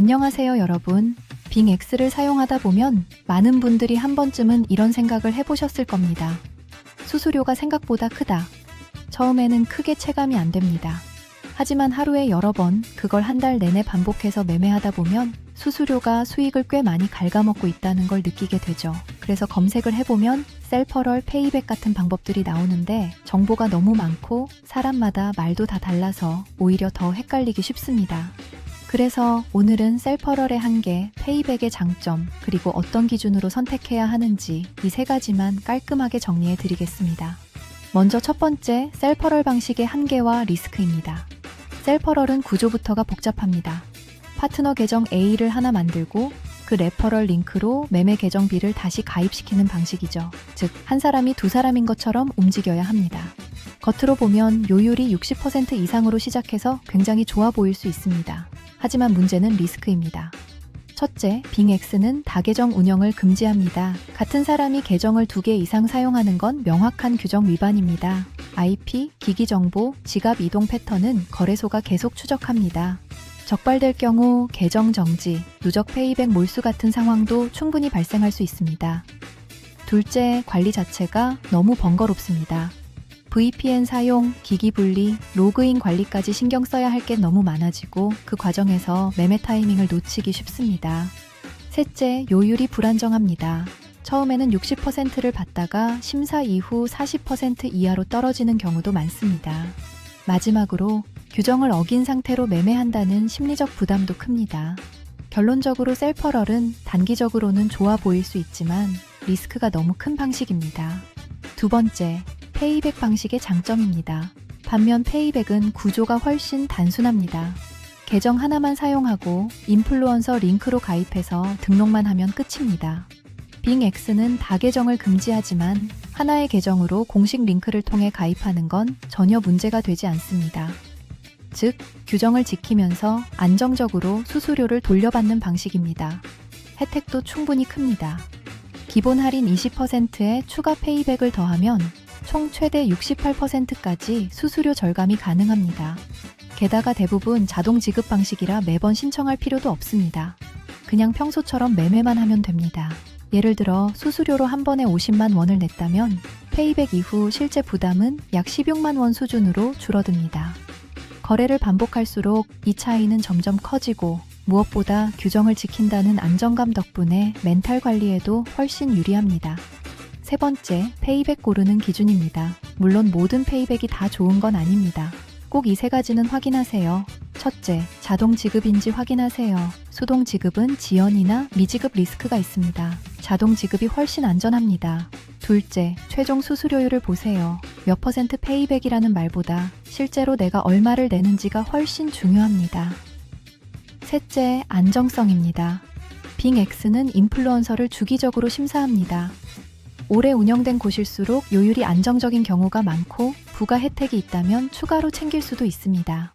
안녕하세요, 여러분. 빙X를 사용하다 보면 많은 분들이 한 번쯤은 이런 생각을 해보셨을 겁니다. 수수료가 생각보다 크다. 처음에는 크게 체감이 안 됩니다. 하지만 하루에 여러 번 그걸 한 달 내내 반복해서 매매하다 보면 수수료가 수익을 꽤 많이 갉아먹고 있다는 걸 느끼게 되죠. 그래서 검색을 해보면 셀퍼럴, 페이백 같은 방법들이 나오는데 정보가 너무 많고 사람마다 말도 다 달라서 오히려 더 헷갈리기 쉽습니다. 그래서 오늘은 셀퍼럴의 한계, 페이백의 장점, 그리고 어떤 기준으로 선택해야 하는지 이 세 가지만 깔끔하게 정리해 드리겠습니다. 먼저 첫 번째, 셀퍼럴 방식의 한계와 리스크입니다. 셀퍼럴은 구조부터가 복잡합니다. 파트너 계정 A를 하나 만들고 그 레퍼럴 링크로 매매 계정 B를 다시 가입시키는 방식이죠. 즉, 한 사람이 두 사람인 것처럼 움직여야 합니다. 겉으로 보면 요율이 60% 이상으로 시작해서 굉장히 좋아 보일 수 있습니다. 하지만 문제는 리스크입니다. 첫째, 빙X는 다계정 운영을 금지합니다. 같은 사람이 계정을 두 개 이상 사용하는 건 명확한 규정 위반입니다. IP, 기기 정보, 지갑 이동 패턴은 거래소가 계속 추적합니다. 적발될 경우 계정 정지, 누적 페이백 몰수 같은 상황도 충분히 발생할 수 있습니다. 둘째, 관리 자체가 너무 번거롭습니다. VPN 사용, 기기 분리, 로그인 관리까지 신경 써야 할 게 너무 많아지고 그 과정에서 매매 타이밍을 놓치기 쉽습니다. 셋째, 요율이 불안정합니다. 처음에는 60%를 받다가 심사 이후 40% 이하로 떨어지는 경우도 많습니다. 마지막으로 규정을 어긴 상태로 매매한다는 심리적 부담도 큽니다. 결론적으로 셀퍼럴은 단기적으로는 좋아 보일 수 있지만 리스크가 너무 큰 방식입니다. 두 번째, 페이백 방식의 장점입니다. 반면 페이백은 구조가 훨씬 단순합니다. 계정 하나만 사용하고 인플루언서 링크로 가입해서 등록만 하면 끝입니다. 빙X는 다계정을 금지하지만 하나의 계정으로 공식 링크를 통해 가입하는 건 전혀 문제가 되지 않습니다. 즉, 규정을 지키면서 안정적으로 수수료를 돌려받는 방식입니다. 혜택도 충분히 큽니다. 기본 할인 20%에 추가 페이백을 더하면 총 최대 68%까지 수수료 절감이 가능합니다. 게다가 대부분 자동 지급 방식이라 매번 신청할 필요도 없습니다. 그냥 평소처럼 매매만 하면 됩니다. 예를 들어 수수료로 한 번에 50만 원을 냈다면 페이백 이후 실제 부담은 약 16만 원 수준으로 줄어듭니다. 거래를 반복할수록 이 차이는 점점 커지고 무엇보다 규정을 지킨다는 안정감 덕분에 멘탈 관리에도 훨씬 유리합니다. 세 번째, 페이백 고르는 기준입니다. 물론 모든 페이백이 다 좋은 건 아닙니다. 꼭 이 세 가지는 확인하세요. 첫째, 자동 지급인지 확인하세요. 수동 지급은 지연이나 미지급 리스크가 있습니다. 자동 지급이 훨씬 안전합니다. 둘째, 최종 수수료율을 보세요. 몇 퍼센트 페이백이라는 말보다 실제로 내가 얼마를 내는지가 훨씬 중요합니다. 셋째, 안정성입니다. 빙X는 인플루언서를 주기적으로 심사합니다. 오래 운영된 곳일수록 요율이 안정적인 경우가 많고 부가 혜택이 있다면 추가로 챙길 수도 있습니다.